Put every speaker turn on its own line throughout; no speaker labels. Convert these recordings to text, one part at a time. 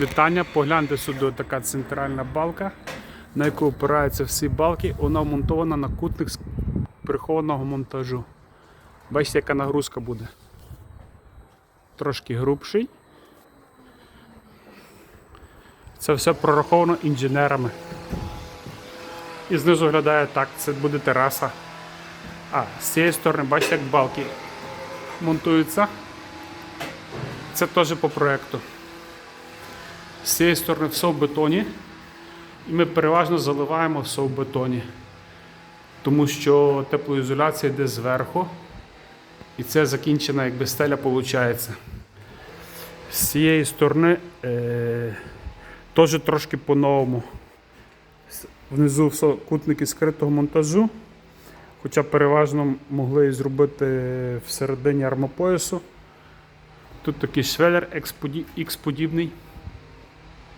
Вітання, погляньте сюди така центральна балка, на яку опираються всі балки. Вона вмонтована на кутник з прихованого монтажу. Бачите, яка нагрузка буде. Трошки грубший. Це все прораховано інженерами. І знизу виглядає так, це буде тераса. А, з цієї сторони, бачите, як балки монтуються. Це теж по проекту. З цієї сторони все в бетоні. І ми переважно заливаємо все в бетоні. Тому що теплоізоляція йде зверху. І це закінчена якби стеля виходить. З цієї сторони е, теж трошки по-новому. Внизу все кутники скритого монтажу. Хоча переважно могли зробити всередині армопоясу. Тут такий швелер X-подібний.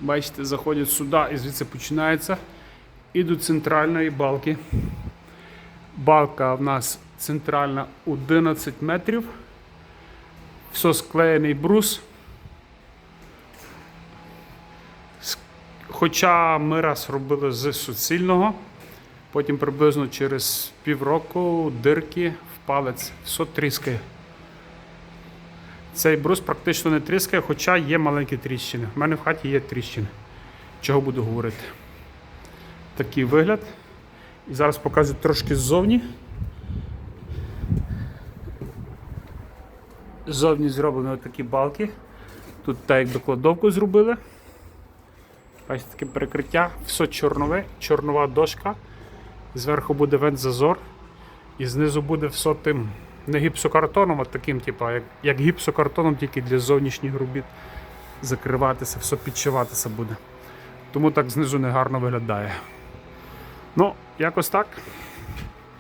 Бачите, заходять сюди і звідси починається. І до центральної балки. Балка в нас центральна 11 метрів. Все склеєний брус. Хоча ми раз робили з суцільного, потім приблизно через півроку дирки в палець, все тріскає. Цей брус практично не тріскає, хоча є маленькі тріщини. У мене в хаті є тріщини. Чого буду говорити? Такий вигляд. І зараз покажу трошки ззовні. Ззовні зроблені такі балки. Тут так якби кладовку зробили. Бачите, таке перекриття, все чорнове, чорнова дошка. Зверху буде вентзазор. І знизу буде все тим не гіпсокартоном, а таким, типу, як, як гіпсокартоном, тільки для зовнішніх робіт закриватися, все підшиватися буде. Тому так знизу не гарно виглядає. Ну, якось так.